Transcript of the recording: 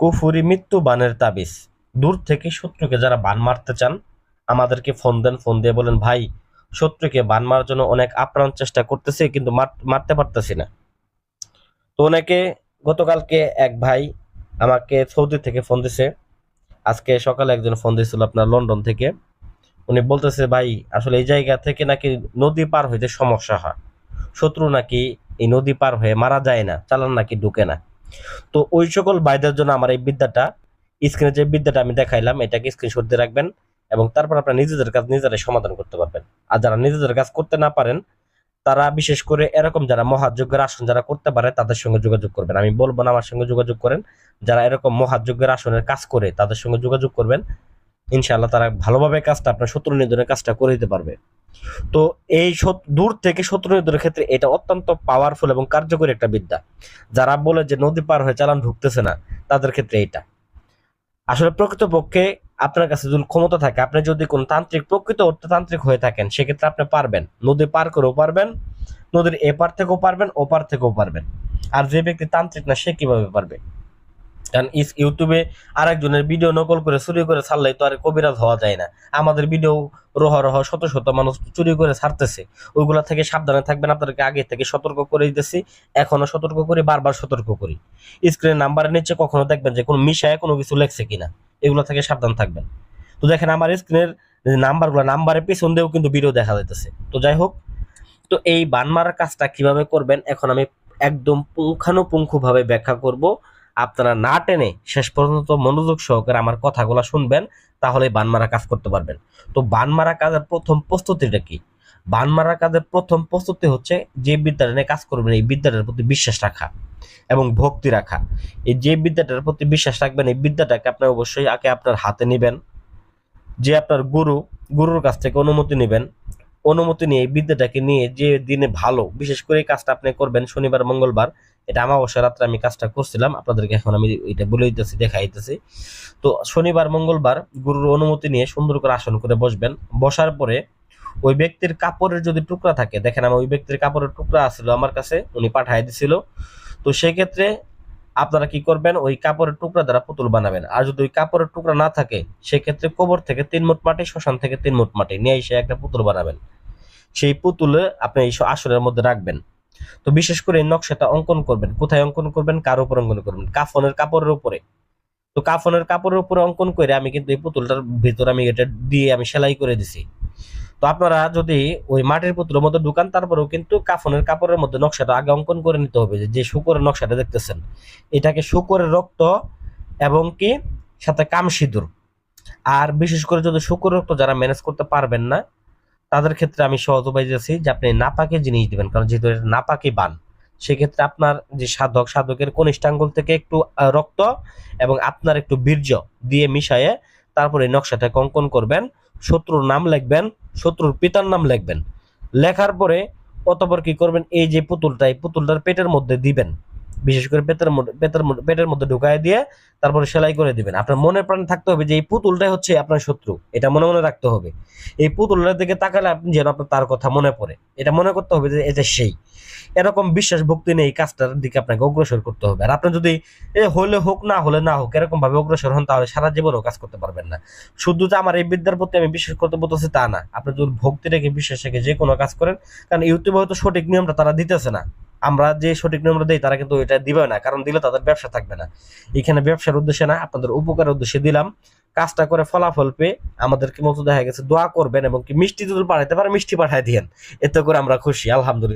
কুফুরি মৃত্যু বানের তাবিজ। দূর থেকে শত্রুকে যারা বান মারতে চান, আমাদেরকে ফোন দেন, ফোন দিয়ে বলেন, ভাই, শত্রুকে বান মারার জন্য অনেক আপ্রাণ চেষ্টা করতেছে, কিন্তু মারতে পারতেছি না। তো অনেকে গতকালকে এক ভাই আমাকে সৌদি থেকে ফোন দিছে। আজকে সকালে একজন ফোন দিয়েছিল আপনার লন্ডন থেকে। উনি বলতেছে, ভাই, আসলে এই জায়গা থেকে নাকি নদী পার হইতে সমস্যা হয়। শত্রু নাকি এই নদী পার হয়ে মারা যায় না, চালান নাকি ঢুকে না। তো ওই সকল ভাইদের জন্য আমার এই বিদ্যাটা, স্ক্রিনে যে বিদ্যাটা আমি দেখাইলাম, এটাকে স্ক্রিনশট দিয়ে রাখবেন এবং তারপর আপনারা নিজেদের কাজ নিজেরাই সমাধান করতে পারবেন। আর যারা নিজেদের কাজ করতে না পারেন, তারা বিশেষ করে এরকম যারা মহাযজ্ঞের আসন যারা করতে পারে, তাদের সঙ্গে যোগাযোগ করবেন। আমি বলব না আমার সঙ্গে যোগাযোগ করেন, যারা এরকম মহাযজ্ঞের আসনের কাজ করে, তাদের সঙ্গে যোগাযোগ করবেন। ইনশাআল্লাহ তারা ভালোভাবে কাজটা, আপনার শত্রু নিধনের কাজটা করে দিতে পারবে। তো এই দূর থেকে শত্রু ক্ষেত্রে এটা অত্যন্ত পাওয়ারফুল এবং কার্যকরী একটা বিদ্যা। যারা বলে যে নদী পার হয়ে চালান ঢুকতেছে না, তাদের ক্ষেত্রে এটা আসলে প্রকৃতপক্ষে আপনার কাছে যদি ক্ষমতা থাকে, আপনি যদি কোন তান্ত্রিক, প্রকৃত অর্থে তান্ত্রিক হয়ে থাকেন, সেক্ষেত্রে আপনি পারবেন। নদী পার করেও পারবেন, নদীর এপার থেকেও পারবেন, ওপার থেকেও পারবেন। আর যে ব্যক্তি তান্ত্রিক না, সে কীভাবে পারবে? কারণ ইউটিউবে আরেকজনের ভিডিও নকল করে চুরি করে ছাড়লেই তো আর কবিরাজ হওয়া যায় না। আমাদের ভিডিও রহ রহ শত শত মানুষ চুরি করে ছাড়তেছে। ওইগুলা থেকে সাবধানে থাকবেন, আপনাদেরকে আগে থেকে সতর্ক করে দিতেছি। এখনও সতর্ক করি, বারবার সতর্ক করি। স্ক্রিনের নাম্বারের নিচে কখনো দেখবেন যে কোনো মিশায় কোনো কিছু লেখছে কিনা। এগুলো থেকে সাবধান থাকবেন। তো দেখেন আমার স্ক্রিনের নাম্বারগুলো নাম্বারের পেছন দিয়েও কিন্তু ভিডিও দেখা যাইতেছে। তো যাই হোক, তো এই বান মারার কাজটা কীভাবে করবেন, এখন আমি একদম পুঙ্খানুপুঙ্খভাবে ব্যাখ্যা করব। আপনারা না টেনে শেষ পর্যন্ত মনোযোগ সহকারে আমার কথাগুলো শুনবেন তাহলে বান মারা কাজ করতে পারবেন। তো বান মারা কাজের প্রথম প্রস্তুতিটা কি? বান মারা কাজের প্রথম প্রস্তুতি হচ্ছে যে বিদ্যাটা নিয়ে কাজ করবেন, এই বিদ্যাটার প্রতি বিশ্বাস রাখা এবং ভক্তি রাখা। এই যে বিদ্যাটার প্রতি বিশ্বাস রাখবেন, এই বিদ্যাটাকে আপনি অবশ্যই আগে আপনার হাতে নেবেন, যে আপনার গুরু, গুরুর কাছ থেকে অনুমতি নেবেন অনুমতি নিয়ে বিদ্যাটাকে নিয়ে যে দিনে ভালো, বিশেষ করে কাজটা আপনি করবেন শনিবার, মঙ্গলবার, এটা আমাবস্যা রাত্রে আমি কাজটা করছিলাম, আপনাদেরকে এখন আমি এটা বলে দিতেছি দেখাইতেছি তো শনিবার, মঙ্গলবার গুরুর অনুমতি নিয়ে সুন্দর করে আসন করে বসবেন। বসার পরে ওই ব্যক্তির কাপড়ের যদি টুকরা থাকে, দেখেন আমার ওই ব্যক্তির কাপড়ের টুকরা আছিল আমার কাছে, উনি পাঠাই দিছিল। তো সেক্ষেত্রে আপনারা কি করবেন, ওই কাপড়ের টুকরা দ্বারা পুতুল বানাবেন। আর যদি ওই কাপড়ের টুকরা না থাকে, সেক্ষেত্রে কবর থেকে তিন মুঠ মাটি, শ্মশান থেকে তিন মুঠ মাটি নিয়ে এসে একটা পুতুল বানাবেন। সেই পুতুলে আপনি এই আসনের মধ্যে রাখবেন। তো বিশেষ করে নকশাটা অঙ্কন করবেন। কোথায় অঙ্কন করবেন? কার উপর অঙ্কন করবেন? কাফনের কাপড়ের উপরে। তো কাফনের কাপড়ের উপরে অঙ্কন করে আমি কিন্তু এই পুতুলটার ভিতর আমি এটা দিয়ে আমি সেলাই করে দিছি। তো আপনারা যদি ওই মাটির পুতুলের মধ্যে ঢুকান, তারপরেও কিন্তু কাফনের কাপড়ের মধ্যে নকশাটা আগে অঙ্কন করে নিতে হবে যে শুকরের নকশাটা দেখতেছেন। এটাকে শুকরের রক্ত এবং কি? সাথে কাম সিঁদুর আর বিশেষ করে যদি শুকর রক্ত যারা ম্যানেজ করতে পারবেন না তাদের ক্ষেত্রে আমি সহজ উপায় দিয়েছি যে আপনি নাপাকে জিনিস দিবেন, কারণ যেহেতু নাপাকি বান, সেক্ষেত্রে আপনার যে সাধক, সাধকের কনিষ্ঠাঙ্গুল থেকে একটু রক্ত এবং আপনার একটু বীর্য দিয়ে মিশায়ে তারপরে এই কঙ্কন করবেন, শত্রুর নাম লিখবেন, শত্রুর পিতার নাম লিখবেন। লেখার পরে অতপর কি করবেন? এই যে পুতুলটা, এই পুতুলটার পেটের মধ্যে দিবেন। বিশেষ করে পেটের পেটের মধ্যে পেটের মধ্যে ঢুকায় দিয়ে তারপরে সেলাই করে দিবেন। আপনার মনে প্রাণে থাকতে হবে যে এই পুতুলটাই হচ্ছে আপনার শত্রু। এটা মনে মনে রাখতে হবে। এই পুতুলের দিকে তাকালে আপনি যেন আপনার তার কথা মনে পড়ে। এটা মনে করতে হবে যে এটা সেই। এরকম বিশ্বাস ভক্তি নিয়ে এই কাজটার দিকে আপনাকে অগ্রসর করতে হবে। আর আপনি যদি এ হলে হোক, না হলে না হোক এরকম ভাবে অগ্রসর হন, তাহলে সারা জীবনও কাজ করতে পারবেন না। শুধু যে আমার এই বিদ্যার প্রতি আমি বিশ্বাস করতে বলতেছি তা না। আপনি যদি ভক্তি রেখে বিশ্বাস রেখে যে কোনো কাজ করেন, কারণ ইউটিউবে হয়তো সঠিক নিয়মটা তারা দিতেছে না। আমরা যে সঠিক নম্বর দিই, তারা কিন্তু ওইটা দিবে না, কারণ দিলে তাদের ব্যবসা থাকবে না। এখানে ব্যবসার উদ্দেশ্যে না, আপনাদের উপকারের উদ্দেশ্যে দিলাম। কাজটা করে ফলাফল পেয়ে আমাদেরকে মতো দেখা গেছে, দোয়া করবেন এবং কি মিষ্টি যদি পাঠাইতে পারে, মিষ্টি পাঠাই দিয়েন। এতে করে আমরা খুশি, আলহামদুলিল্লাহ।